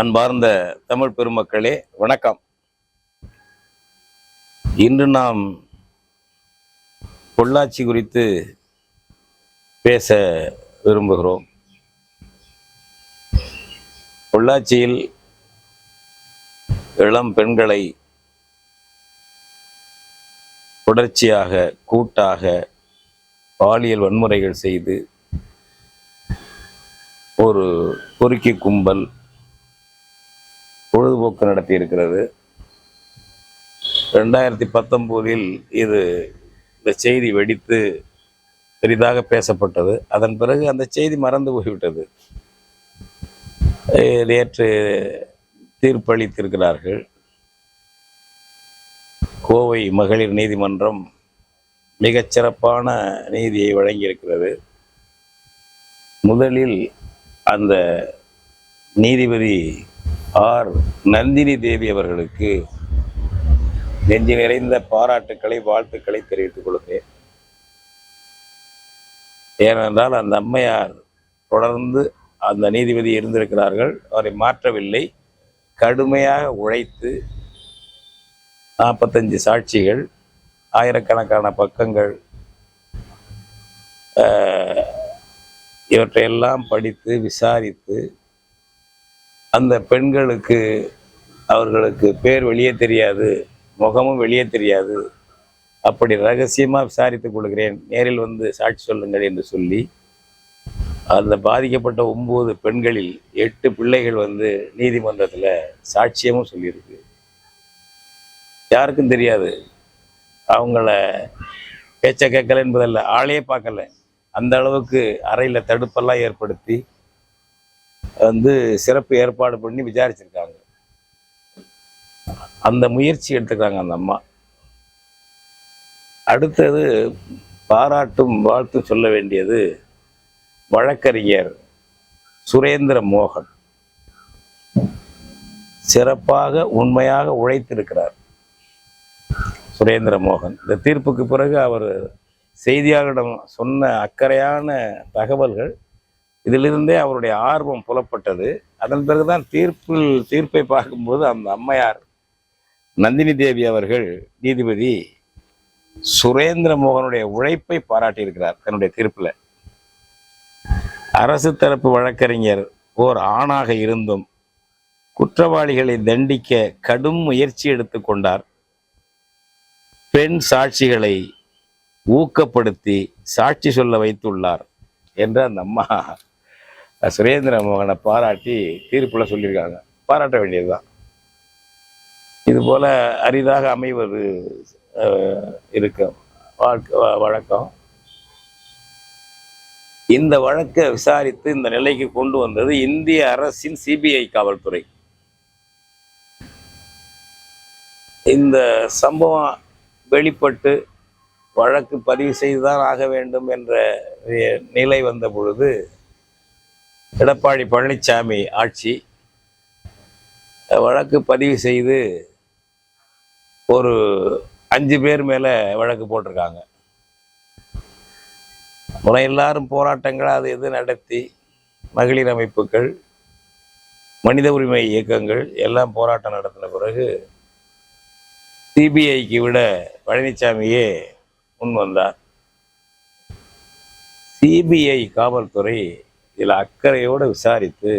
அன்பார்ந்த தமிழ் பெருமக்களே வணக்கம். இன்று நாம் பொள்ளாச்சி குறித்து பேச விரும்புகிறோம். பொள்ளாச்சியில் இளம் பெண்களை தொடர்ச்சியாக கூட்டாக பாலியல் வன்முறைகள் செய்து ஒரு பொறுக்கி கும்பல் பொழுதுபோக்கு நடத்தி இருக்கிறது ரெண்டாயிரத்தி பத்தொம்போதில் இது இந்த செய்தி வெடித்து பெரிதாக பேசப்பட்டது. அதன் பிறகு அந்த செய்தி மறந்து போய்விட்டது. நேற்று தீர்ப்பளித்திருக்கிறார்கள். கோவை மகளிர் நீதிமன்றம் மிகச்சிறப்பான நீதியை வழங்கியிருக்கிறது. முதலில் அந்த நீதிபதி ஆர் நந்தினி தேவி அவர்களுக்கு நெஞ்சு நிறைந்த பாராட்டுக்களை வாழ்த்துக்களை தெரிவித்துக் கொள்கிறேன். ஏனென்றால் அந்த அம்மையார் தொடர்ந்து அந்த நீதிபதி இருந்திருக்கிறார்கள். அவரை மாற்றவில்லை. கடுமையாக உழைத்து நாற்பத்தஞ்சு சாட்சிகள் ஆயிரக்கணக்கான பக்கங்கள் இவற்றையெல்லாம் படித்து விசாரித்து அந்த பெண்களுக்கு அவர்களுக்கு பேர் வெளியே தெரியாது முகமும் வெளியே தெரியாது. அப்படி ரகசியமாக விசாரித்துக் கொள்கிறேன். நேரில் வந்து சாட்சி சொல்லுங்கள் என்று சொல்லி அந்த பாதிக்கப்பட்ட ஒம்பது பெண்களில் எட்டு பிள்ளைகள் வந்து நீதிமன்றத்தில் சாட்சியமும் சொல்லியிருக்கு. யாருக்கும் தெரியாது. அவங்கள பேச்சை கேட்கல என்பதல்ல ஆளே பார்க்கல. அந்த அளவுக்கு அறையில் தடுப்பெல்லாம் ஏற்படுத்தி வந்து சிறப்பு ஏற்பாடு பண்ணி விசாரிச்சிருக்காங்க. அந்த முயற்சி எடுத்துக்கிறாங்க அந்த அம்மா. அடுத்தது பாராட்டும் வாழ்த்து சொல்ல வேண்டியது வழக்கறிஞர் சுரேந்திர மோகன். சிறப்பாக உண்மையாக உழைத்திருக்கிறார் சுரேந்திர மோகன். இந்த தீர்ப்புக்கு பிறகு அவர் செய்தியாளரிடம் சொன்ன அக்கறையான தகவல்கள் இதிலிருந்தே அவருடைய ஆர்வம் புலப்பட்டது. அதன் பிறகுதான் தீர்ப்பில் தீர்ப்பை பார்க்கும்போது அந்த அம்மையார் நந்தினி தேவி அவர்கள் நீதிபதி சுரேந்திர மோகனுடைய உழைப்பை பாராட்டியிருக்கிறார் தன்னுடைய தீர்ப்பில். அரசு தரப்பு வழக்கறிஞர் ஓர் ஆணாக இருந்தும் குற்றவாளிகளை தண்டிக்க கடும் முயற்சி எடுத்துக்கொண்டார் பெண் சாட்சிகளை ஊக்கப்படுத்தி சாட்சி சொல்ல வைத்துள்ளார் என்று அந்த அம்மா சுரேந்திர மோகனை பாராட்டி தீர்ப்புல சொல்லியிருக்காங்க. பாராட்ட வேண்டியதுதான். இது போல அரிதாக அமைவது இருக்கும் வாழ்க்கை வ- வழக்கம். இந்த வழக்கை விசாரித்து இந்த நிலைக்கு கொண்டு வந்தது இந்திய அரசின் சிபிஐ காவல்துறை. இந்த சம்பவம் வெளிப்பட்டு வழக்கு பதிவு செய்துதான் ஆக வேண்டும் என்ற நிலை வந்த பொழுது எடப்பாடி பழனிசாமி ஆட்சி வழக்கு பதிவு செய்து ஒரு அஞ்சு பேர் மேலே வழக்கு போட்டிருக்காங்க. முறை எல்லாரும் போராட்டங்கள் அது எது நடத்தி மகளிர் அமைப்புகள் மனித உரிமை இயக்கங்கள் எல்லாம் போராட்டம் நடத்தின பிறகு சிபிஐக்கு விட பழனிசாமியே முன் வந்தார். சிபிஐ காவல்துறை இதில் அக்கறையோடு விசாரித்து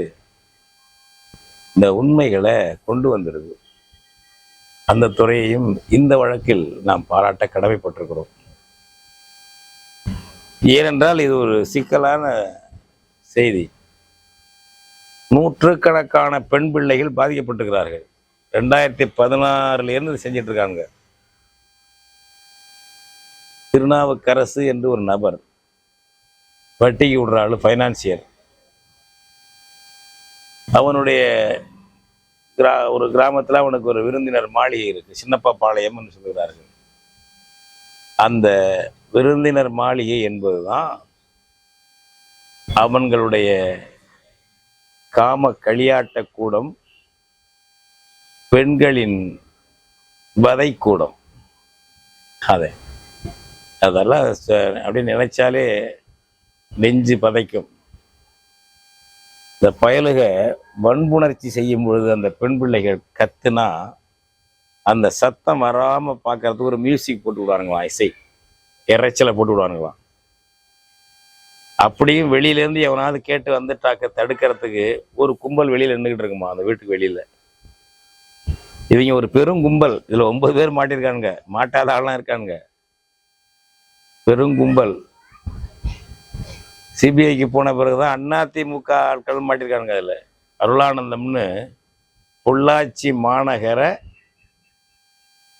இந்த உண்மைகளை கொண்டு வந்திருக்கு அந்த துறையையும் இந்த வழக்கில் நாம் பாராட்ட கடமைப்பட்டிருக்கிறோம். ஏனென்றால் இது ஒரு சிக்கலான செய்தி. நூற்றுக்கணக்கான பெண் பிள்ளைகள் பாதிக்கப்பட்டிருக்கிறார்கள். ரெண்டாயிரத்தி பதினாறுல இருந்து செஞ்சிட்டு இருக்காங்க திருநாவுக்கரசு என்று ஒரு நபர் வட்டிக்கு விடுற ஆளு ஃபைனான்சியர் அவனுடைய கிரா ஒரு கிராமத்தில் அவனுக்கு ஒரு விருந்தினர் மாளிகை இருக்கு. சின்னப்பா பாளையம்னு சொல்கிறார்கள் அந்த விருந்தினர் மாளிகை என்பதுதான் அவன்களுடைய காம களியாட்ட கூடம் பெண்களின் வதைக்கூடம் அதை. அதெல்லாம் ச- நினைச்சாலே நெஞ்சு பதைக்கும். இந்த பயலுக வன்புணர்ச்சி செய்யும் பொழுது அந்த பெண் பிள்ளைகள் கத்துனா அந்த சத்தம் வராமல் பார்க்கறதுக்கு ஒரு மியூசிக் போட்டு விடுவானுங்களாம் இசை. இறைச்சலை போட்டு விடுவானுங்களாம். அப்படியும் வெளியில இருந்து எவனாவது கேட்டு வந்துட்டாக்க தடுக்கிறதுக்கு ஒரு கும்பல் வெளியில நின்றுகிட்டு இருக்குமா அந்த வீட்டுக்கு வெளியில. இவங்க ஒரு பெரும் கும்பல். இதுல ஒன்பது பேர் மாட்டியிருக்கானுங்க மாட்டாத ஆள்லாம் இருக்கானுங்க. பெரும் கும்பல். சிபிஐக்கு போன பிறகுதான் அதிமுக ஆட்கள் மாட்டிருக்கானுங்க அதில். அருளானந்தம்னு பொள்ளாச்சி மாநகர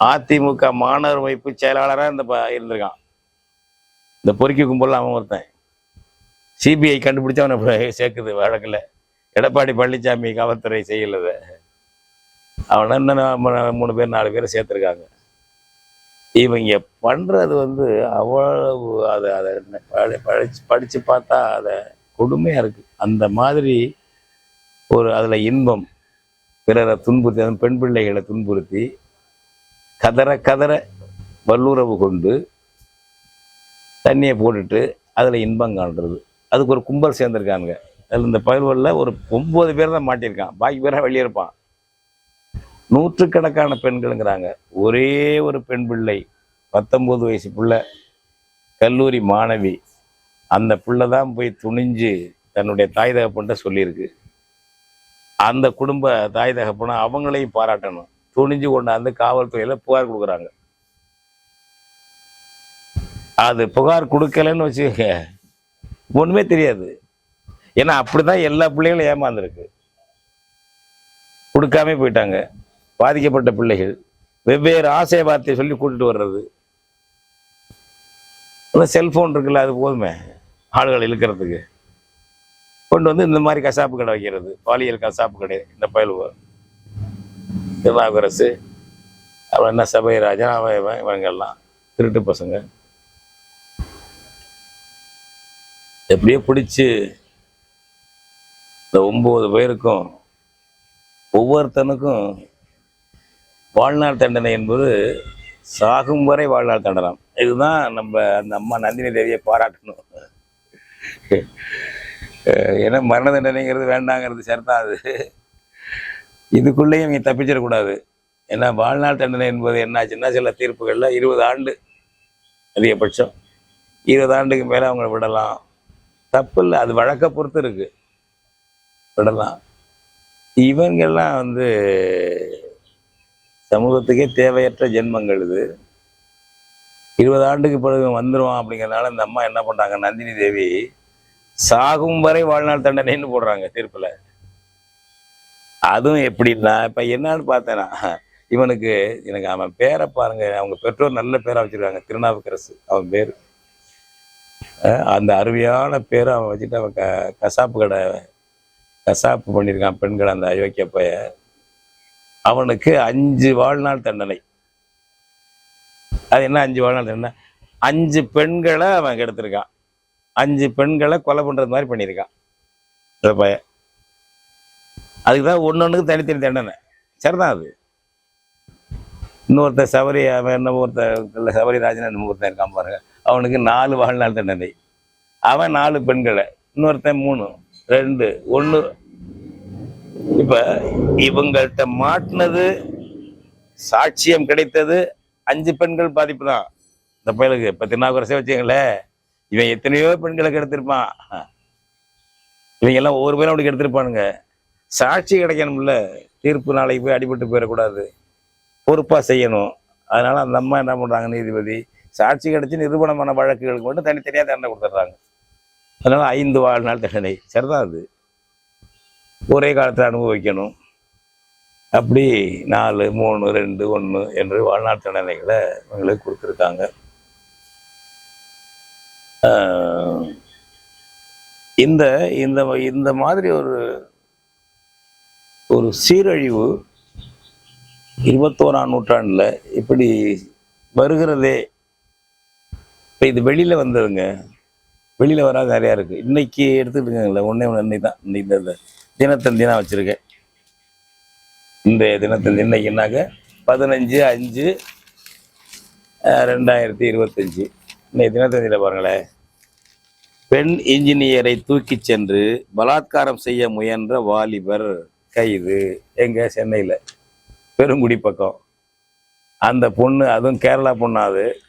அதிமுக மாணவர் வைப்பு செயலாளராக இந்த ப- இருந்திருக்கான். இந்த பொறுக்கி கும்பல் அவன் ஒருத்தன். சிபிஐ கண்டுபிடிச்சு அவனை சேர்க்குது வழக்கில். எடப்பாடி பழனிசாமி காவல்துறை செய்யலத. அவனை இன்னும் மூணு பேர் நாலு பேரை சேர்த்துருக்காங்க. இவங்க பண்ணுறது வந்து அவ்வளவு அதை அதை படிச்சு படித்து பார்த்தா அதை கொடுமையாக இருக்குது அந்த மாதிரி ஒரு அதில் இன்பம் பிறரை துன்புறுத்தி அதுவும் பெண் பிள்ளைகளை துன்புறுத்தி கதற கதற வல்லுறவு கொண்டு தண்ணியை போட்டுட்டு அதில் இன்பம் காண்றது. அதுக்கு ஒரு கும்பல் சேர்ந்துருக்கானுங்க. அதில் இந்த பயிர்வலில் ஒரு ஒம்பது பேர் தான் மாட்டியிருக்கான். பாக்கி பேராக வெளியே இருப்பான். நூற்றுக்கணக்கான பெண்களுங்கிறாங்க. ஒரே ஒரு பெண் பிள்ளை பத்தொம்போது வயசு பிள்ளை கல்லூரி மாணவி அந்த பிள்ளை தான் போய் துணிஞ்சு தன்னுடைய தாய் தகப்பன்ட்ட சொல்லியிருக்கு. அந்த குடும்ப தாய் தகப்பனை அவங்களையும் பாராட்டணும். துணிஞ்சு கொண்டாந்து காவல்துறையில் புகார் கொடுக்குறாங்க. அது புகார் கொடுக்கலன்னு வச்சுக்க ஒண்ணுமே தெரியாது. ஏன்னா அப்படிதான் எல்லா பிள்ளைகளும் ஏமாந்துருக்கு. கொடுக்காம போயிட்டாங்க. பாதிக்கப்பட்ட பிள்ளைகள் வெவ்வேறு ஆசை வார்த்தையை சொல்லி கூட்டிட்டு வர்றது. செல்ஃபோன் இருக்குல்ல அது போதுமே ஆளுகளை இழுக்கிறதுக்கு. கொண்டு வந்து இந்த மாதிரி கசாப்பு கடை வைக்கிறது. பாலியல் கசாப்பு கடை இந்த பயலுவ திருநாவுக்கரசு அப்புறம் என்ன சபைராஜன் அவன் இவன் இவங்கெல்லாம் திருட்டு பசங்க. எப்படியோ பிடிச்சி இந்த ஒம்பது பேருக்கும் ஒவ்வொருத்தனுக்கும் வாழ்நாள் தண்டனை என்பது சாகும் வரை வாழ்நாள் தண்டனம். இதுதான் நம்ம அந்த அம்மா நந்தினி தேவியை பாராட்டணும். ஏன்னா மரண தண்டனைங்கிறது வேண்டாங்கிறது சரிதான் அது. இதுக்குள்ளேயும் இவங்க தப்பிச்சிடக்கூடாது. ஏன்னா வாழ்நாள் தண்டனை என்பது என்னாச்சுன்னா சில தீர்ப்புகளில் இருபது ஆண்டு அதிகபட்சம். இருபது ஆண்டுக்கு மேலே அவங்கள விடலாம். தப்பு இல்லை அது வழக்க பொறுத்து இருக்குது விடலாம். இவங்கெல்லாம் வந்து சமூகத்துக்கே தேவையற்ற ஜென்மங்கள் இது. இருபது ஆண்டுக்கு பிறகு வந்துடுவான் அப்படிங்கிறனால இந்த அம்மா என்ன பண்றாங்க? நந்தினி தேவி சாகும் வரை வாழ்நாள் தண்டனைன்னு போடுறாங்க தீர்ப்பில். அதுவும் எப்படின்னா இப்ப என்னன்னு பார்த்தேன்னா இவனுக்கு எனக்கு அவன் பேரை பாருங்க அவங்க பெற்றோர் நல்ல பேரா வச்சிருக்காங்க திருநாவுக்கரசு அவன் பேர். அந்த அருமையான பேரை அவன் வச்சுட்டு அவன் க கசாப்பு கடை கசாப்பு பண்ணியிருக்கான் பெண்கள் அந்த அயோக்கிய பையன் அவனுக்கு அஞ்சு வாழ்நாள் தண்டனை. அது என்ன அஞ்சு வாழ்நாள் தண்டனை? அஞ்சு பெண்களை அவன் கெடுத்திருக்கான். அஞ்சு பெண்களை கொலை பண்ணுறது மாதிரி பண்ணியிருக்கான். இந்த பையன். அதுக்கு தான் ஒன்னொன்றுக்கு தனித்தனி தண்டனை. சரிதான் அது. இன்னொருத்தன் சபரி அவன் என்ன ஒருத்தன் சபரி ராஜன் ஒருத்தன் இருக்கான் பாருங்க. அவனுக்கு நாலு வாழ்நாள் தண்டனை. அவன் நாலு பெண்களை. இன்னொருத்தன் மூணு ரெண்டு ஒன்று இப்ப இவங்கள்ட்ட மாட்டினது சாட்சியம் கிடைத்தது அஞ்சு பெண்கள் பாதிப்பு தான் இந்த பயலுக்கு இப்ப திருநாவுக்கரசே வச்சுங்களே இவன் எத்தனையோ பெண்களுக்கு எடுத்திருப்பான் இவங்க எல்லாம் ஒவ்வொரு பேரும் அப்படி எடுத்திருப்பானுங்க சாட்சி கிடைக்கணும்ல தீர்ப்பு நாளைக்கு போய் அடிபட்டு போயிடக்கூடாது. பொறுப்பா செய்யணும். அதனால அந்த அம்மா என்ன பண்றாங்க நீதிபதி? சாட்சி கிடைச்சு நிரூபணமான வழக்குகளுக்கு மட்டும் தனித்தனியாக தண்டனை கொடுத்துட்றாங்க. அதனால ஐந்து வாழ்நாள் தண்டனை. சரிதான் அது. ஒரே காலத்தில் அனுபவிக்கணும். அப்படி நாலு மூணு ரெண்டு ஒன்று என்று வாழ்நாட்டு நிலைகளை இவங்களுக்கு கொடுத்துருக்காங்க. ஆஹ் இந்த இந்த இந்த மாதிரி ஒரு ஒரு சீரழிவு இருபத்தோராம் நூற்றாண்டில் இப்படி வருகிறதே. இப்போ இது வெளியில் வந்ததுங்க. வெளியில் வராது நிறையா இருக்குது இன்னைக்கு எடுத்துக்கிட்டுங்களேன் ஒன்றே ஒன்று இன்னைக்கு தான் இன்னைக்கு தான் தினத்தந்தி நான் வச்சுருக்கேன். இந்த தினத்தந்தி இன்னைக்குனாக்க பதினஞ்சு அஞ்சு ரெண்டாயிரத்தி இருபத்தஞ்சி. இன்னைக்கு தினத்தந்தியில் பாருங்களேன். பெண் இன்ஜினியரை தூக்கிச் சென்று பலாத்காரம் செய்ய முயன்ற வாலிபர் கைது. எங்கே? சென்னையில். பெருங்குடி பக்கம். அந்த பொண்ணு அதுவும் கேரளா பொண்ணு அது.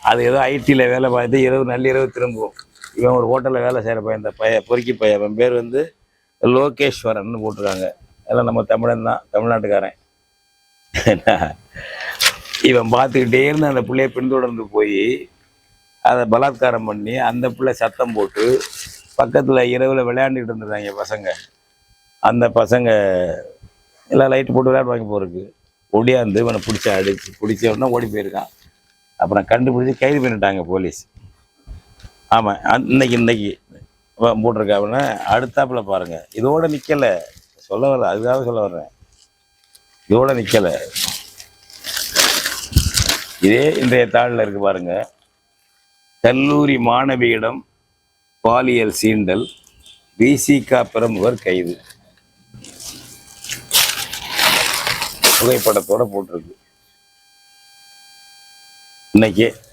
அது ஏதோ ஐடியில் வேலை பார்த்து இரவு நள்ளிரவு திரும்பும் இவன் ஒரு ஹோட்டலில் வேலை செய்கிற பையன் இந்த பையன் பொறுக்கி பையன். பேர் வந்து லோகேஸ்வரன் போட்டிருக்காங்க. எல்லாம் நம்ம தமிழன் தான் தமிழ்நாட்டுக்காரன். இவன் பார்த்துக்கிட்டே இருந்து அந்த பிள்ளைய பின்தொடர்ந்து போய் அதை பலாத்காரம் பண்ணி அந்த பிள்ளை சத்தம் போட்டு பக்கத்தில் இரவில் விளையாண்டுக்கிட்டு இருந்திருந்தாங்க பசங்க. அந்த பசங்க எல்லாம் லைட் போட்டு விளையாடுவாங்க போகிறதுக்கு ஒடியாந்து இவனை பிடிச்சி அடிச்சு பிடிச்ச உடனே ஓடி போயிருக்கான். அப்புறம் கண்டுபிடிச்சி கைது பண்ணிட்டாங்க போலீஸ். ஆமாம் இன்னைக்கு இன்னைக்கு. போட்டிருக்கா அடுத்தாப்புல பாருங்க. இதோட நிக்கல. சொல்ல வரல. அதுக்காக சொல்ல வர்றேன். இதோட நிக்கல. இதே இன்றைய தாளில் இருக்கு பாருங்க. கல்லூரி மாணவியிடம் பாலியல் சீண்டல் விசிகா பிரமுகர் கைது. புகைப்படத்தோட போட்டிருக்கு. இன்னைக்கு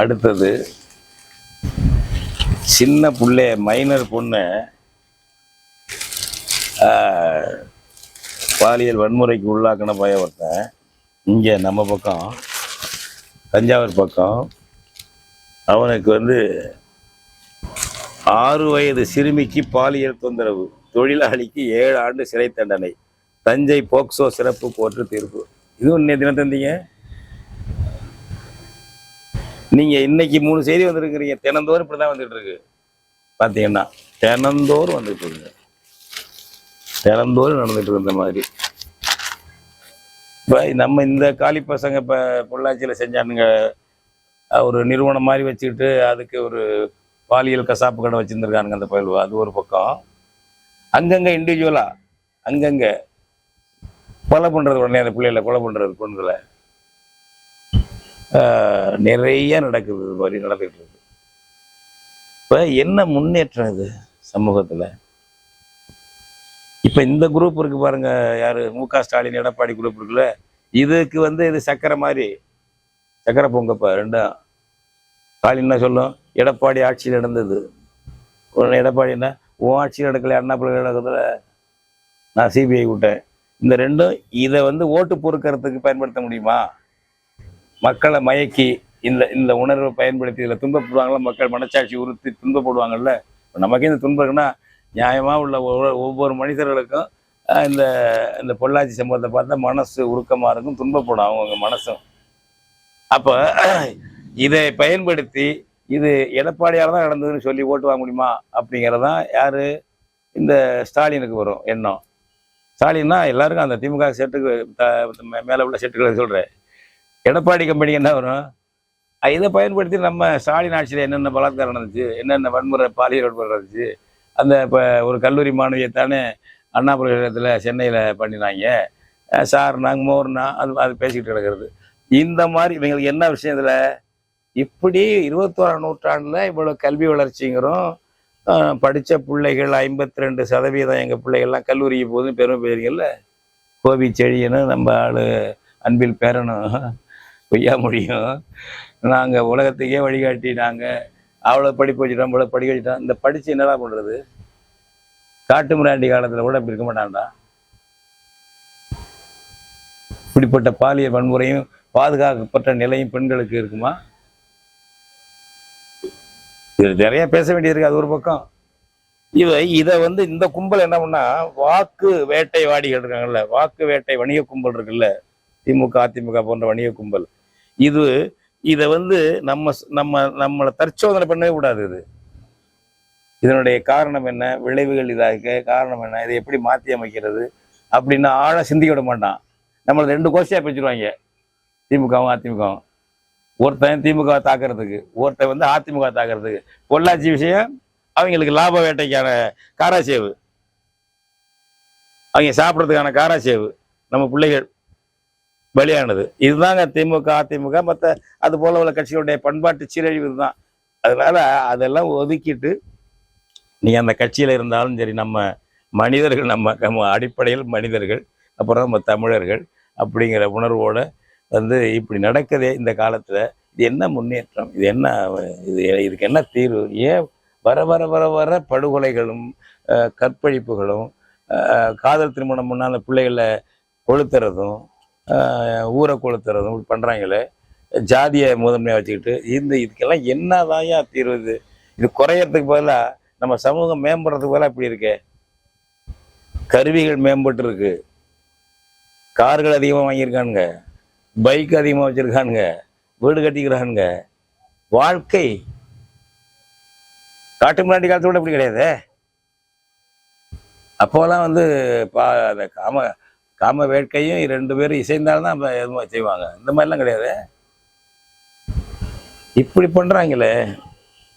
அடுத்தது சின்ன பிள்ளைய மைனர் பொண்ணை பாலியல் வன்முறைக்கு உள்ளாக்கின பய ஒருத்தன். இங்கே நம்ம பக்கம் தஞ்சாவூர் பக்கம் அவனுக்கு வந்து ஆறு வயது சிறுமிக்கு பாலியல் தொந்தரவு. தொழிலாளிக்கு ஏழு ஆண்டு சிறை தண்டனை. தஞ்சை போக்சோ சிறப்பு போற்று தீர்ப்பு. இதுவும் இன்னைய தினம் தந்தீங்க நீங்க இன்னைக்கு மூணு செய்தி வந்துருக்குறீங்க. தினந்தோறும் இப்படிதான் வந்துட்டு இருக்கு பாத்தீங்கன்னா தினந்தோறும் வந்துட்டு இருக்கு தினந்தோறும் நடந்துட்டு இருந்த மாதிரி. இப்போ நம்ம இந்த காலி பசங்க இப்போ பொள்ளாச்சியில் செஞ்சானுங்க. ஒரு நிறுவனம் மாதிரி வச்சுக்கிட்டு அதுக்கு ஒரு பாலியல் கசாப்பு கடை வச்சுருந்துருக்கானுங்க அந்த பயில்வா. அது ஒரு பக்கம். அங்கங்கே இண்டிவிஜுவலாக அங்கங்கே கொலை பண்ணுறது உடனே அந்த பிள்ளைகளை கொலை பண்ணுறது பொண்ணுகளை நிறைய நடக்குது இது மாதிரி நடந்துகிட்டு இருக்கு. இப்போ என்ன முன்னேற்றம் இது சமூகத்தில்? இப்போ இந்த குரூப் இருக்கு பாருங்க யாரு? மு க ஸ்டாலின் எடப்பாடி குரூப் இருக்குல்ல இதுக்கு வந்து இது சக்கரை மாதிரி. சக்கரை பொங்கப்ப ரெண்டும் ஸ்டாலின் என்ன சொல்லும்? எடப்பாடி ஆட்சியில் நடந்தது. உடனே எடப்பாடி என்ன? உன் ஆட்சியில் நடக்கல அண்ணா பிள்ளை நடக்கிறதுல? நான் சிபிஐ விட்டேன் இந்த ரெண்டும் இதை வந்து ஓட்டு பொறுக்கிறதுக்கு பயன்படுத்த முடியுமா? மக்களை மயக்கி இந்த இந்த உணர்வை பயன்படுத்தி இதில் துன்பப்படுவாங்கல்ல மக்கள் மனச்சாட்சி உறுத்தி துன்பப்படுவாங்கல்ல நமக்கே இந்த துன்பம் இருக்குன்னா நியாயமாக உள்ள ஒவ்வொரு- ஒவ்வொரு மனிதர்களுக்கும் இந்த இந்த பொள்ளாச்சி சம்பவத்தை பார்த்தா மனசு உருக்கமாக இருக்கும் துன்பப்படும் அவங்க மனசும் அப்போ இதை பயன்படுத்தி இது எடப்பாடியால் தான் நடந்ததுன்னு சொல்லி ஓட்டு வாங்க முடியுமா அப்படிங்கிறதான் யார்? இந்த ஸ்டாலினுக்கு வரும் எண்ணம். ஸ்டாலின்னா எல்லாருக்கும் அந்த திமுக செட்டுக்கு த- மே- உள்ள செட்டுகளை சொல்கிறேன் எடப்பாடி கம்பெனிக்கு என்ன வரும்? இதை பயன்படுத்தி நம்ம ஸ்டாலின் ஆட்சியில் என்னென்ன பலாத்காரம் நடந்துச்சு என்னென்ன வன்முறை பாலியல் வன்முறை நடந்துச்சு அந்த இப்போ ஒரு கல்லூரி மாணவியை தானே அண்ணா பல்கலைக்கழகத்தில் சென்னையில் பண்ணினாங்க. சார் சார்னாங்க மோர்னா அது அது பேசிக்கிட்டு கிடக்கிறது. இந்த மாதிரி இவங்களுக்கு என்ன விஷயம் இதில்? இப்படி இருபத்தோராம் நூற்றாண்டில் இவ்வளோ கல்வி வளர்ச்சிங்கிறோம். படித்த பிள்ளைகள் ஐம்பத்தி ரெண்டு சதவீதம் எங்கள் பிள்ளைகள்லாம் கல்லூரிக்கு போதும் பெருமை பெறுவீங்கல்ல கோபி செழியனும் நம்ம ஆள் அன்பில் பேரனும். பொய்யா முடியும். நாங்கள் உலகத்துக்கே வழிகாட்டி நாங்கள் அவ்வளோ படிப்பு வச்சுட்டோம் இவ்வளோ படிக்க வச்சுட்டோம். இந்த படித்து என்னடா பண்ணுறது காட்டு மிராண்டி காலத்தில் கூட இப்படி இருக்க மாட்டான்டா. இப்படிப்பட்ட பாலியல் வன்முறையும் பாதுகாக்கப்பட்ட நிலையும் பெண்களுக்கு இருக்குமா? இது நிறைய பேச வேண்டியது அது ஒரு பக்கம். இவ இதை வந்து இந்த கும்பல் என்ன பண்ணா வாக்கு வேட்டை வாடிகள் இருக்காங்கல்ல வாக்கு வேட்டை வணிக கும்பல் இருக்குல்ல திமுக அதிமுக போன்ற வணிக கும்பல். இது இதை வந்து நம்ம நம்ம நம்மளை தற்சோதனை பண்ணவே கூடாது இது. இதனுடைய காரணம் என்ன? விளைவுகள் இதாக காரணம் என்ன? இதை எப்படி மாற்றி அமைக்கிறது? அப்படின்னு ஆழ சிந்திக்க விட மாட்டான். நம்மளை ரெண்டு கோஷியாக பிரிச்சுருவாங்க. திமுகவும் அதிமுகவும். ஒருத்தன் திமுக தாக்குறதுக்கு ஒருத்தன் வந்து அதிமுக தாக்குறதுக்கு. பொள்ளாச்சி விஷயம் அவங்களுக்கு லாப வேட்டைக்கான காராசேவு அவங்க சாப்பிட்றதுக்கான காராசேவு நம்ம பிள்ளைகள் பலியானது. இதுதாங்க திமுக அதிமுக மற்ற அது போல உள்ள கட்சிகளுடைய பண்பாட்டு சீரழிவு தான் அதனால அதெல்லாம் ஒதுக்கிட்டு நீ அந்த கட்சியில் இருந்தாலும் சரி நம்ம மனிதர்கள் நம்ம நம்ம அடிப்படையில் மனிதர்கள் அப்புறம் நம்ம தமிழர்கள் அப்படிங்கிற உணர்வோட வந்து இப்படி நடக்குதே இந்த காலத்தில் இது என்ன முன்னேற்றம் இது என்ன இது இதுக்கு என்ன தீர்வு? ஏன் வர வர வர வர படுகொலைகளும் கற்பழிப்புகளும் காதல் திருமணம் முன்னால் பிள்ளைகளை கொளுத்துறதும் ஊரை கொளுத்துறதும் பண்ணுறாங்களே ஜாதியை முதன்மையாக வச்சுக்கிட்டு இந்த இதுக்கெல்லாம் என்னதாயா தீர்வு இது? இது குறையறதுக்கு பதிலாக நம்ம சமூகம் மேம்படுறதுக்கு பதிலாக இப்படி இருக்கே. கருவிகள் மேம்பட்டு இருக்கு கார்கள் அதிகமாக வாங்கியிருக்கானுங்க. பைக் அதிகமாக வச்சுருக்கானுங்க. வீடு கட்டிக்கிறானுங்க. வாழ்க்கை காட்டு முன்னாடி காலத்தோட அப்படி இப்படி கிடையாது. அப்போலாம் வந்து பா அந்த காம காம வேட்கையும் ரெண்டு பேரும் இசைந்தால்தான் எதுவும் செய்வாங்க. இந்த மாதிரிலாம் கிடையாது. இப்படி பண்றாங்களே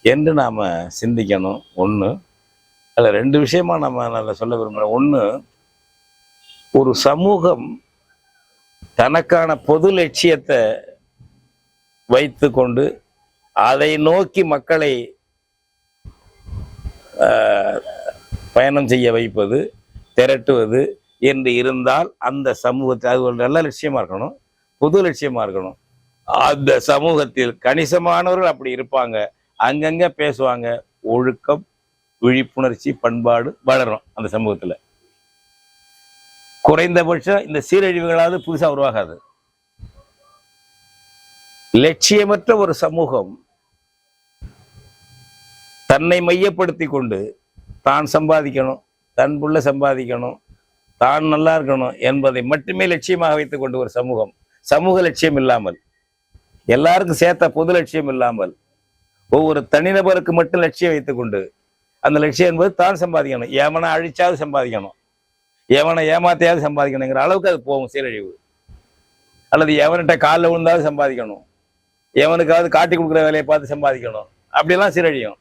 என்று நாம சிந்திக்கணும். ஒன்று அதில் ரெண்டு விஷயமா நம்ம அதில் சொல்ல விரும்புகிறோம் ஒன்று ஒரு சமூகம் தனக்கான பொது லட்சியத்தை வைத்து கொண்டு அதை நோக்கி மக்களை ஆஹ், பயணம் செய்ய வைப்பது திரட்டுவது என்று இருந்தால் அந்த சமூகத்தை அது ஒரு நல்ல லட்சியமா இருக்கணும் புது லட்சியமா இருக்கணும். அந்த சமூகத்தில் கணிசமானவர்கள் அப்படி இருப்பாங்க. அங்கங்க பேசுவாங்க. ஒழுக்கம் விழிப்புணர்ச்சி பண்பாடு வளரும் அந்த சமூகத்துல. குறைந்தபட்சம் இந்த சீரழிவுகளாவது புதுசா உருவாகாது. லட்சியமற்ற ஒரு சமூகம் தன்னை மையப்படுத்தி கொண்டு தான் சம்பாதிக்கணும் தன் புள்ள சம்பாதிக்கணும் தான் நல்லா இருக்கணும் என்பதை மட்டுமே லட்சியமாக வைத்துக் கொண்டு ஒரு சமூகம். சமூக லட்சியம் இல்லாமல் எல்லாருக்கும் சேர்த்த பொது லட்சியம் இல்லாமல் ஒவ்வொரு தனிநபருக்கு மட்டும் லட்சியம் வைத்துக்கொண்டு அந்த லட்சியம் என்பது தான் சம்பாதிக்கணும். எவனை அழிச்சாவது சம்பாதிக்கணும். எவனை ஏமாத்தையாவது சம்பாதிக்கணுங்கிற அளவுக்கு அது போகும் சீரழிவு. அல்லது எவன்கிட்ட காலில் விழுந்தாவது சம்பாதிக்கணும். எவனுக்காவது காட்டி கொடுக்குற வேலையை பார்த்து சம்பாதிக்கணும். அப்படிலாம் சீரழியும்.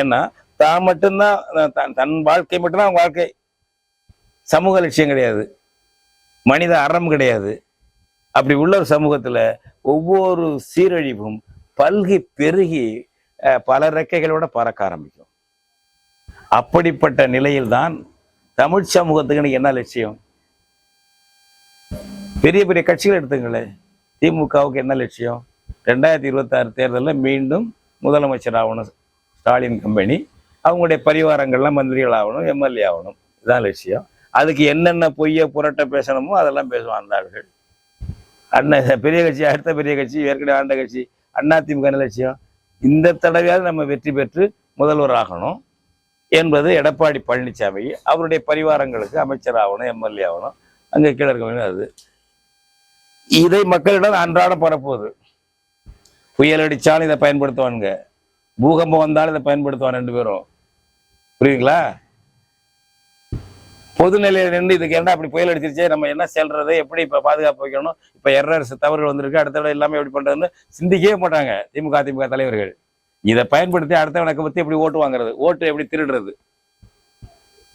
ஏன்னா தான் மட்டும்தான் தன் தன் வாழ்க்கை மட்டும்தான் அவன் வாழ்க்கை. சமூக லட்சியம் கிடையாது. மனித அறம் கிடையாது. அப்படி உள்ள ஒரு சமூகத்தில் ஒவ்வொரு சீரழிவும் பல்கி பெருகி பல ரெக்கைகளோட பறக்க ஆரம்பிக்கும். அப்படிப்பட்ட நிலையில்தான் தமிழ் சமூகத்துக்கு என்ன லட்சியம்? பெரிய பெரிய கட்சிகள் எடுத்துங்களேன். திமுகவுக்கு என்ன லட்சியம்? ரெண்டாயிரத்தி இருபத்தாறு தேர்தலில் மீண்டும் முதலமைச்சர் ஆகணும் ஸ்டாலின் கம்பெனி அவங்களுடைய பரிவாரங்கள்லாம் மந்திரிகள் ஆகணும் எம்எல்ஏ ஆகணும். இதுதான் லட்சியம். அதுக்கு என்னென்ன பொய்ய புரட்ட பேசணுமோ அதெல்லாம் பேசுவான் அந்த ஆள்கள். அண்ணன் பெரிய கட்சி அடுத்த பெரிய கட்சி ஏற்கனவே ஆண்ட கட்சி அதிமுக லட்சியம்? இந்த தடவையாவது நம்ம வெற்றி பெற்று முதல்வர் ஆகணும் என்பது எடப்பாடி பழனிசாமி அவருடைய பரிவாரங்களுக்கு அமைச்சர் ஆகணும் எம்எல்ஏ ஆகணும். அங்கே கீழே இருக்க அது. இதை மக்களிடம் அன்றாடம் பரப்புவது. புயல் அடித்தாலும் இதை பயன்படுத்துவானுங்க. பூகம்பம் வந்தாலும் இதை பயன்படுத்துவான் ரெண்டு பேரும். புரியுதுங்களா? பொது நின்று இதுக்கு என்ன அப்படி புயல் அடிச்சிருச்சே நம்ம என்ன செல்றது எப்படி இப்போ பாதுகாப்பு வைக்கணும் இப்போ எரர்ஸ் தவறுகள் வந்திருக்கு அடுத்த தடவை எல்லாமே எப்படி பண்ணுறதுன்னு சிந்திக்கவே மாட்டாங்க திமுக அதிமுக தலைவர்கள். இதை பயன்படுத்தி அடுத்தவனுக்கு பற்றி எப்படி ஓட்டு வாங்குறது ஓட்டு எப்படி திருடுறது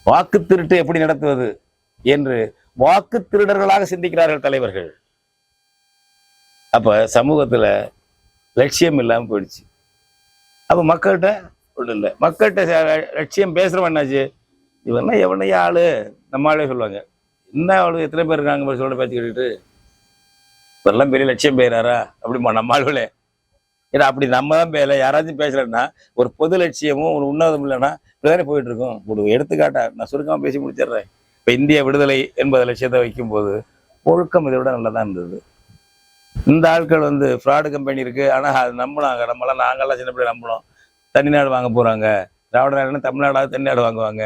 வாக்கு திருட்டு எப்படி நடத்துவது என்று வாக்கு திருடர்களாக சிந்திக்கிறார்கள் தலைவர்கள். அப்ப சமூகத்துல லட்சியம் இல்லாமல் போயிடுச்சு. அப்போ மக்கள்கிட்ட ஒன்றும் இல்லை. மக்கள்கிட்ட லட்சியம் பேசுகிறவன் என்னாச்சு? இவன்லாம் எவனையா ஆளு? நம்ம ஆளே சொல்லுவாங்க. என்ன ஆளு எத்தனை பேர் இருக்காங்க சொல்ல பேச்சு கேட்டுட்டு. இவரெல்லாம் பெரிய லட்சியம் பேராரா அப்படிமா நம்ம ஆளுவில் ஏன்னா அப்படி நம்ம தான் பேசல யாராச்சும் பேசலைன்னா ஒரு பொது லட்சியமும் ஒரு உன்னதம் இல்லைன்னா இப்படிதானே போயிட்டு இருக்கும் ஒரு எடுத்துக்காட்டா நான் சுருக்கமாக பேசி முடிச்சிடுறேன். இப்போ இந்திய விடுதலை என்பது லட்சியத்தை வைக்கும்போது ஒழுக்கம் இதை விட நல்லா தான் இருந்தது. இந்த ஆட்கள் வந்து ஃப்ராடு கம்பெனி இருக்கு. ஆனால் அது நம்பினாங்க. நம்மளாம் நாங்கெல்லாம் சின்ன பிள்ளை நம்பினோம். தனிநாடு வாங்க போகிறாங்க திராவிட நாடுனா தமிழ்நாடாவது தனிநாடு வாங்குவாங்க.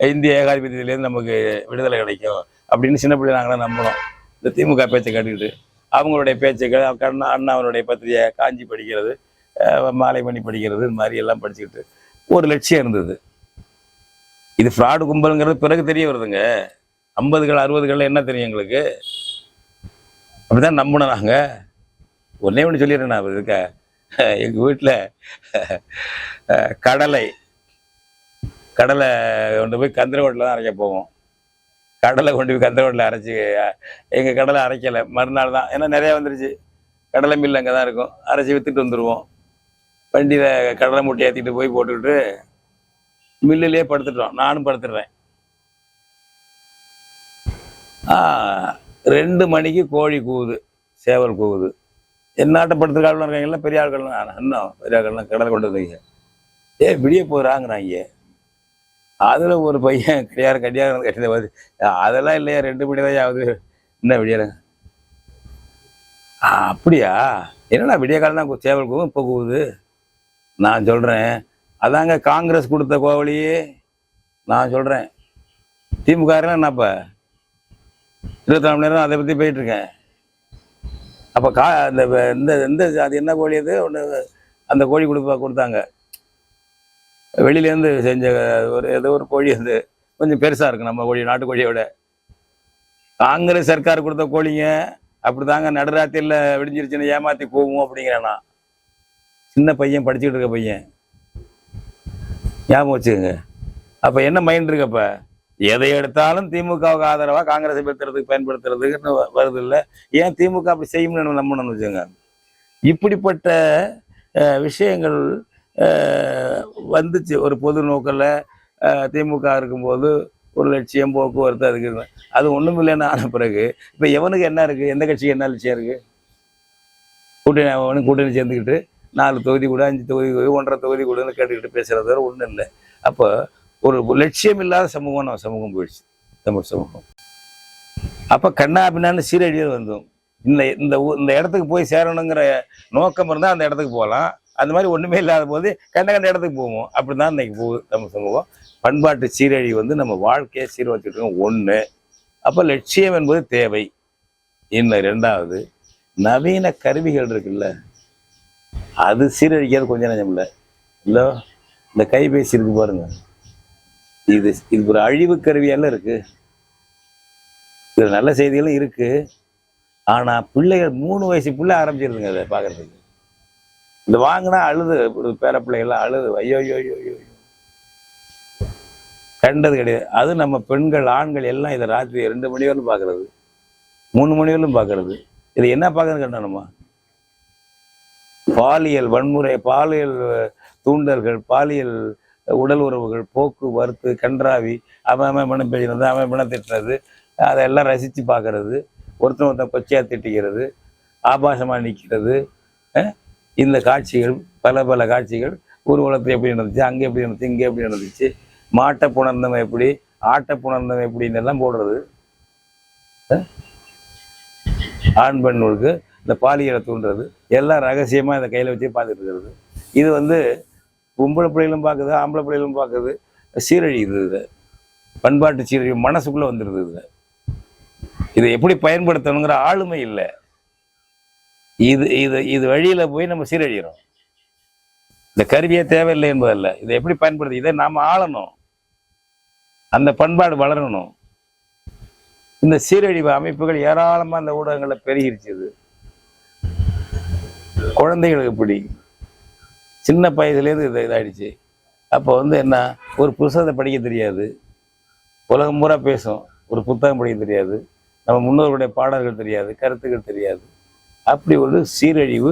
இந்திய ஏகாதிபத்தியத்திலேருந்து நமக்கு விடுதலை கிடைக்கும் அப்படின்னு சின்ன பிள்ளை நாங்களாம் நம்பணும் இந்த திமுக பேச்சை கேட்டுக்கிட்டு அவங்களுடைய பேச்சுக்கள் கண்ணா அண்ணாவனுடைய பத்திரிகை காஞ்சி படிக்கிறது மாலைமணி மாலை படிக்கிறது இந்த மாதிரி எல்லாம் படிச்சுக்கிட்டு ஒரு லட்சியம் இருந்தது. இது ஃப்ராடு கும்பலுங்கிறது பிறகு தெரிய வருதுங்க. ஐம்பதுகள் அறுபதுகளில் என்ன தெரியும் எங்களுக்கு? அப்படிதான் நம்பணும் நாங்கள் ஒன்னே ஒன்று சொல்லிடுறேன் நான் இருக்க எங்கள் வீட்டில் கடலை கடலை கொண்டு போய் கந்தரகோட்டில் தான் அரைக்க போவோம். கடலை கொண்டு போய் கந்தரகோட்டில் அரைச்சி எங்கள் கடலை அரைக்கலை. மறுநாள் தான். ஏன்னா நிறையா வந்துருச்சு. கடலை மில் அங்கே தான் இருக்கும். அரைச்சி விற்றுட்டு வந்துடுவோம் வண்டியில் கடலை மூட்டை ஏற்றிட்டு போய் போட்டுக்கிட்டு மில்லுலேயே படுத்துட்டோம். நானும் படுத்துடுறேன். ரெண்டு மணிக்கு கோழி கூவுது. சேவல் கூவுது. என்னாட்ட படுத்துக்க ஆளுநர் இருக்காங்கல்ல பெரிய ஆட்கள்லாம் இன்னும் பெரிய ஆட்கள்லாம் கடலை கொண்டு வந்தீங்க ஏ விடிய போகிறாங்கிறாங்க அதில் ஒரு பையன் கிடையாது கட்டியாக கட்டின போது அதெல்லாம் இல்லையா? ரெண்டு மணி தான் ஆகுது. என்ன விடிய அப்படியா? என்னடா விடிய காலம் தான் சேவல் கூவும் இப்போ கூவுது? நான் சொல்கிறேன் அதாங்க காங்கிரஸ் கொடுத்த கோவலியே நான் சொல்கிறேன் திமுக என்னப்பா இருபத்தி நாலு மணி நேரம் அதை பற்றி போயிட்டுருக்கேன். அப்போ கா அந்த இந்த இந்த அது என்ன கோழி அது? ஒன்று அந்த கோழி கொடுப்பா கொடுத்தாங்க. வெளியிலேருந்து செஞ்ச ஒரு ஏதோ ஒரு கோழி வந்து கொஞ்சம் பெருசா இருக்கு நம்ம கோழி நாட்டுக்கோழியோட காங்கிரஸ் சர்க்கார் கொடுத்த கோழிங்க அப்படிதாங்க நடராத்திரியில் விடிஞ்சிருச்சுன்னு ஏமாத்தி போவோம் அப்படிங்கிறானா. சின்ன பையன் படிச்சுக்கிட்டு இருக்க பையன். ஞாபகம் வச்சுக்கோங்க. அப்ப என்ன மைண்ட் இருக்குப்ப எதை எடுத்தாலும் திமுகவுக்கு ஆதரவா காங்கிரஸை பேத்துறதுக்கு பயன்படுத்துறதுக்கு வருது இல்லை? ஏன் திமுக அப்படி செய்யும்னு நம்பணும்னு வச்சுங்க இப்படிப்பட்ட விஷயங்கள் வந்துச்சு. ஒரு பொது நோக்கில் திமுக இருக்கும்போது ஒரு லட்சியம் போக்குவரத்து அதுக்கு அது ஒன்றுமில்லைன்னு இல்லைன்னு ஆன பிறகு இப்போ எவனுக்கு என்ன இருக்குது எந்த கட்சிக்கு என்ன லட்சியம் இருக்குது கூட்டணி அவனுக்கு கூட்டணி சேர்ந்துக்கிட்டு நாலு தொகுதி கூட அஞ்சு தொகுதி கூட ஒன்றரை தொகுதி கூடன்னு கேட்டுக்கிட்டு பேசுறது வேறு ஒன்றும் இல்லை அப்போ ஒரு லட்சியம் இல்லாத சமூகம் நம்ம சமூகம் போயிடுச்சு. தமிழ் சமூகம். அப்போ கண்ணா பின்னான்னு சீரழியல் வந்தோம் இந்த இந்த இந்த இடத்துக்கு போய் சேரணுங்கிற நோக்கம் இருந்தால் அந்த இடத்துக்கு போகலாம் அந்த மாதிரி ஒன்றுமே இல்லாத போது கண்ட கண்ட இடத்துக்கு போவோம். அப்படிதான் இன்றைக்கி போகுது நம்ம சமூகம். பண்பாட்டு சீரழி வந்து நம்ம வாழ்க்கையை சீர வச்சுட்டு ஒன்று அப்போ லட்சியம் என்பது தேவை. இன்னும் ரெண்டாவது நவீன கருவிகள் இருக்குல்ல அது சீரழிக்கிறது கொஞ்சம் நஞ்சம் இல்லை. இல்லை இந்த கைபேசி இருக்கு பாருங்க. இது இது ஒரு அழிவு கருவியெல்லாம் இருக்கு. இது நல்ல செய்திகளும் இருக்குது ஆனால் பிள்ளைகள் மூணு வயசு பிள்ளை ஆரம்பிச்சிருதுங்க அதை பார்க்கறதுக்கு இந்த வாங்கினா அழுது பேர பிள்ளைகள்லாம் அழுது ஐயோ ஐயோ ஐயோ ஐயோ கண்டது கிடையாது. அது நம்ம பெண்கள் ஆண்கள் எல்லாம் இதை ராத்திரி ரெண்டு மணி வரலும் பார்க்கறது மூணு மணி வரலும் பார்க்கறது இது என்ன பார்க்கறது கண்டனமா பாலியல் வன்முறை பாலியல் தூண்டல்கள் பாலியல் உடல் உறவுகள் போக்கு வறுத்து கன்றாவி அவன் அவன் மனம் பேசினது அவன் மனம் திட்டுறது அதெல்லாம் ரசித்து பார்க்கறது ஒருத்தன் ஒருத்தன் கொச்சையாக திட்டிக்கிறது ஆபாசமாக நிற்கிறது இந்த காட்சிகள் பல பல காட்சிகள் ஊர்வலத்தை எப்படி நடந்துச்சு அங்கே எப்படி நடந்துச்சு இங்கே எப்படி நடந்துச்சு மாட்டை புணர்ந்தவன் எப்படி ஆட்டை புணர்ந்தவன் எப்படின்னு எல்லாம் போடுறது. ஆண் பெண்களுக்கு இந்த பாலியலை தூண்டுறது எல்லாம் ரகசியமாக இந்த கையில் வச்சு பார்த்துட்டு இருக்கிறது. இது வந்து பொம்பளை பிள்ளைகளும் பார்க்குது ஆம்பளை பிள்ளைகளும் பார்க்குது. சீரழியுது இது. பண்பாட்டு சீரழிவு மனசுக்குள்ளே வந்துடுது இதில் இதை எப்படி பயன்படுத்தணுங்கிற ஆளுமை இல்லை. இது இது இது வழியில போய் நம்ம சீரழிகிறோம் இந்த கருவியே தேவையில்லை என்பதல்ல. இதை எப்படி பயன்படுத்தி இதை நாம் ஆளணும். அந்த பண்பாடு வளரணும். இந்த சீரழிவு அமைப்புகள் ஏராளமாக அந்த ஊடகங்களில் பெருகிருச்சுது குழந்தைகளுக்கு இப்படி. சின்ன வயதுலேருந்து இது இதாயிடுச்சு. அப்போ வந்து என்ன ஒரு புத்தகத்தை படிக்க தெரியாது. உலகம் பூரா பேசும். ஒரு புத்தகம் படிக்க தெரியாது. நம்ம முன்னோர்களுடைய பாடல்கள் தெரியாது கருத்துக்கள் தெரியாது. அப்படி ஒரு சீரழிவு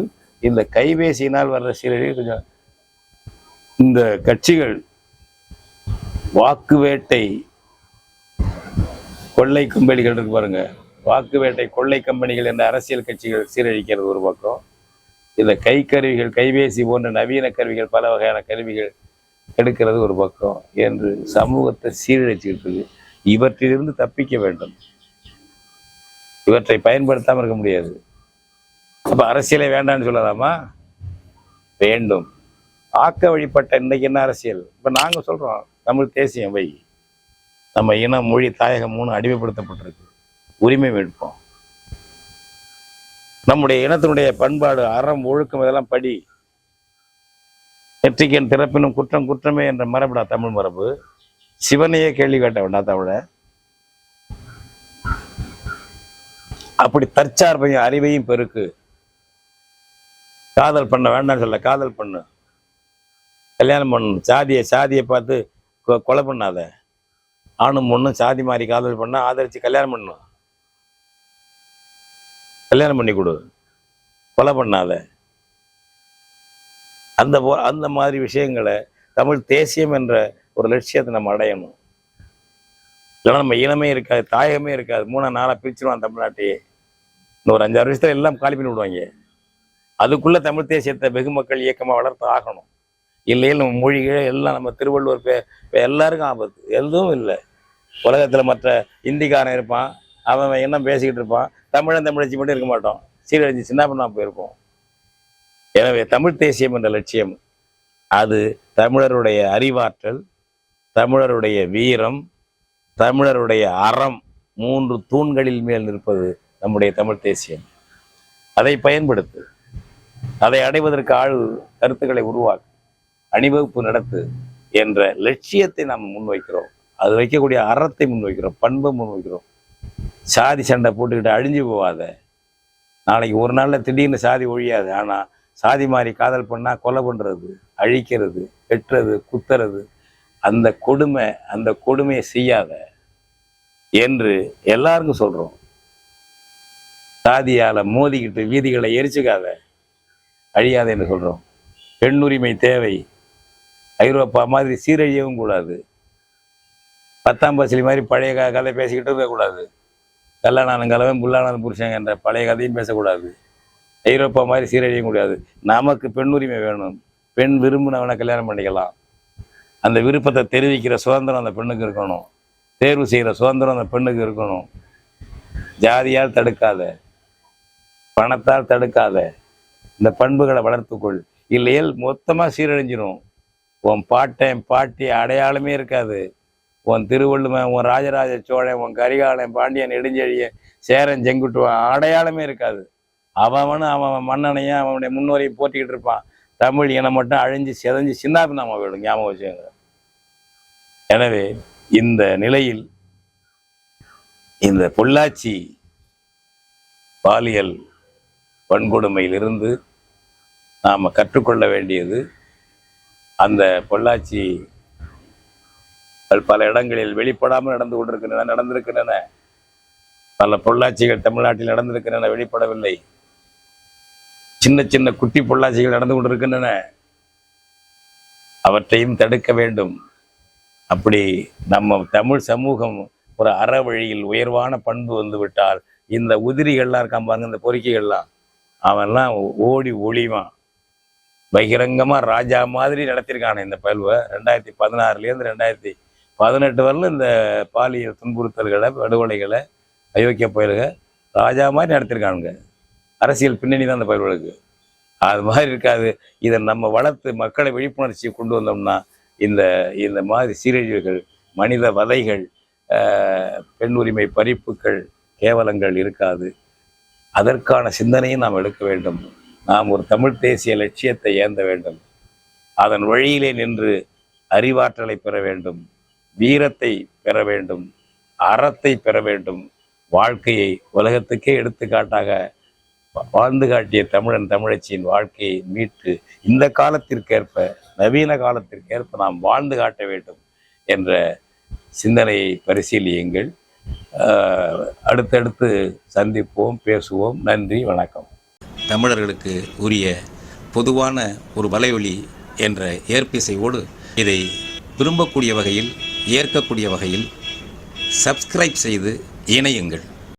இந்த கைபேசியினால் வர்ற சீரழிவு கொஞ்சம் இந்த கட்சிகள் வாக்கு வேட்டை கொள்ளை கம்பெனிகள் இருக்கு பாருங்க. வாக்கு வேட்டை கொள்ளை கம்பெனிகள் என்ற அரசியல் கட்சிகள் சீரழிக்கிறது ஒரு பக்கம். இந்த கை கருவிகள் கைபேசி போன்ற நவீன கருவிகள் பல வகையான கருவிகள் எடுக்கிறது ஒரு பக்கம். என்று சமூகத்தை சீரழிச்சுக்கிட்டு இவற்றிலிருந்து தப்பிக்க வேண்டும். இவற்றை பயன்படுத்தாமல் இருக்க முடியாது. அப்போ அரசியலை வேண்டாம்னு சொல்லலாமா? வேண்டும். ஆக்க வழிபட்ட இன்னைக்கு என்ன அரசியல்? இப்போ நாங்க சொல்றோம் தமிழ் தேசியம் வை. நம்ம இனம் மொழி தாயகம் மூணு அடிமைப்படுத்தப்பட்டிருக்கு. உரிமை மீட்போம். நம்முடைய இனத்தினுடைய பண்பாடு அறம் ஒழுக்கம் இதெல்லாம் படி. நெற்றிக்கன் திறப்பினும் குற்றம் குற்றமே என்ற மரபுடா தமிழ் மரபு. சிவனையே கேள்வி கேட்ட வேண்டாம் தமிழை அப்படி தற்சார்பையும் அறிவையும் பெருக்கு. காதல் பண்ண வேண்டாம்னு சொல்ல காதல் பண்ணு. கல்யாணம் பண்ணணும் சாதியை சாதியை பார்த்து கொ- கொலை பண்ணாத. ஆணும் பொண்ணும் சாதி மாதிரி காதல் பண்ண ஆதரிச்சு கல்யாணம் பண்ணணும் கல்யாணம் பண்ணி கொடு. கொலை பண்ணாத. அந்த போ- அந்த மாதிரி விஷயங்களை தமிழ் தேசியம் என்ற ஒரு லட்சியத்தை நம்ம அடையணும். இல்லைன்னா நம்ம இனமே இருக்காது தாயகமே இருக்காது. மூணா நாளாக பிரிச்சிருவான் தமிழ்நாட்டையே. இன்னும் ஒரு அஞ்சாறு வருஷத்துல எல்லாம் காலி பண்ணி விடுவாங்க. அதுக்குள்ள தமிழ் தேசியத்தை வெகு மக்கள் இயக்கமாக வளர்த்து ஆகணும். இல்லையில் நம்ம மொழிகள் எல்லாம் நம்ம திருவள்ளுவர் பே இப்போ எல்லாருக்கும் ஆபத்து. எதுவும் இல்லை. உலகத்தில் மற்ற இந்திக்காரன் இருப்பான். அவன் அவன் என்ன பேசிக்கிட்டு இருப்பான்? தமிழன் தமிழச்சி மட்டும் இருக்க மாட்டோம் சீரழிஞ்சு சின்ன பண்ணா போயிருப்போம் எனவே தமிழ் தேசியம் என்ற லட்சியம் அது தமிழருடைய அறிவாற்றல் தமிழருடைய வீரம் தமிழருடைய அறம் மூன்று தூண்களில் மேல் நிற்பது நம்முடைய தமிழ் தேசியம் அதை பயன்படுத்து அதை அடைவதற்கு ஆள் கருத்துக்களை உருவாக்கு அணிவகுப்பு நடத்து என்ற லட்சியத்தை நாம் முன்வைக்கிறோம். அது வைக்கக்கூடிய அறத்தை முன்வைக்கிறோம் பண்பை முன்வைக்கிறோம். சாதி சண்டை போட்டுக்கிட்டு அழிஞ்சு போகாத. நாளைக்கு ஒரு நாளில் திடீர்னு சாதி ஒழியாது. ஆனால் சாதி மாறி காதல் பண்ணால் கொலை பண்ணுறது அழிக்கிறது வெட்டுறது குத்துறது அந்த கொடுமை அந்த கொடுமையை செய்யாத என்று எல்லாருக்கும் சொல்கிறோம் சாதியால் மோதிக்கிட்டு வீதிகளை எரிச்சுக்காத அழியாத என்று சொல்கிறோம் பெண்ணுரிமை தேவை. ஐரோப்பா மாதிரி சீரழியவும் கூடாது. பத்தாம் பசிலி மாதிரி பழைய க கதை பேசிக்கிட்டு இருக்கக்கூடாது கல்லானாலும் கலவன் புல்லானாலும் புருஷன் என்ற பழைய கதையும் பேசக்கூடாது. ஐரோப்பா மாதிரி சீரழியவும் கூடாது. நமக்கு பெண்ணுரிமை வேணும். பெண் விரும்பினவனை கல்யாணம் பண்ணிக்கலாம். அந்த விருப்பத்தை தெரிவிக்கிற சுதந்திரம் அந்த பெண்ணுக்கு இருக்கணும். தேர்வு செய்கிற சுதந்திரம் அந்த பெண்ணுக்கு இருக்கணும். ஜாதியால் தடுக்காத பணத்தால் தடுக்காத இந்த பண்புகளை வளர்த்துக்கொள். இல்லையேல் மொத்தமாக சீரழிஞ்சிடும் உன் பாட்டன் பாட்டி அடையாளமே இருக்காது. உன் திருவள்ளுவன் உன் ராஜராஜ சோழன் உன் கரிகாலன் பாண்டியன் நெடுஞ்செழியன் சேரன் செங்குட்டுவன் அடையாளமே இருக்காது. அவனும் அவன் மன்னனையும் அவனுடைய முன்னோரையும் போட்டிக்கிட்டு இருப்பான். தமிழ் இனம் மட்டும் அழிஞ்சு சிதைஞ்சு சின்னாபின்னாம விடும் ஞாபகம் வச்சுக்கிறேன் எனவே இந்த நிலையில் இந்த பொள்ளாச்சி பாலியல் வன்கொடுமையிலிருந்து நாம் கற்றுக்கொள்ள வேண்டியது அந்த பொள்ளாச்சி பல இடங்களில் வெளிப்படாமல் நடந்து கொண்டிருக்கின்றன நடந்திருக்கின்றன. பல பொள்ளாச்சிகள் தமிழ்நாட்டில் நடந்திருக்கின்றன வெளிப்படவில்லை. சின்ன சின்ன குட்டி பொள்ளாச்சிகள் நடந்து கொண்டிருக்கின்றன. அவற்றையும் தடுக்க வேண்டும். அப்படி நம்ம தமிழ் சமூகம் ஒரு அற வழியில் உயர்வான பண்பு வந்து விட்டால் இந்த உதிரிகள்லாம் இருக்கான் பாருங்க இந்த பொறுக்கிகள்லாம் அவன்லாம் ஓடி ஒளிவான். பகிரங்கமா ராஜா மாதிரி நடத்தியிருக்கானே இந்த பல்வை. ரெண்டாயிரத்தி பதினாறுலேருந்து ரெண்டாயிரத்தி பதினெட்டு வரலும் இந்த பாலியல் துன்புறுத்தல்களை படுகொலைகளை அயோக்கிய பயில்க ராஜா மாதிரி நடத்திருக்கானுங்க. அரசியல் பின்னணி தான் அந்த பயிர்களுக்கு அது மாதிரி இருக்காது. இதை நம்ம வளர்த்து மக்களை விழிப்புணர்ச்சி கொண்டு வந்தோம்னா இந்த இந்த மாதிரி சீரழிவுகள் மனித வதைகள் ஆஹ், பெண் உரிமை பறிப்புகள் கேவலங்கள் இருக்காது. அதற்கான சிந்தனையும் நாம் எடுக்க வேண்டும். நாம் ஒரு தமிழ் தேசிய லட்சியத்தை ஏந்த வேண்டும். அதன் வழியிலே நின்று அறிவாற்றலை பெற வேண்டும். வீரத்தை பெற வேண்டும். அறத்தை பெற வேண்டும். வாழ்க்கையை உலகத்துக்கே எடுத்துக்காட்டாக வாழ்ந்து காட்டிய தமிழன் தமிழச்சியின் வாழ்க்கையை மீட்டு இந்த காலத்திற்கேற்ப நவீன காலத்திற்கேற்ப நாம் வாழ்ந்து காட்ட வேண்டும் என்ற சிந்தனையை பரிசீலியுங்கள். அடுத்தடுத்து சந்திப்போம் பேசுவோம். நன்றி வணக்கம். தமிழர்களுக்கு உரிய பொதுவான ஒரு வலையொலி என்ற ஏற்பிசையோடு இதை விரும்பக்கூடிய வகையில் ஏற்கக்கூடிய வகையில் சப்ஸ்கிரைப் செய்து இணையுங்கள்.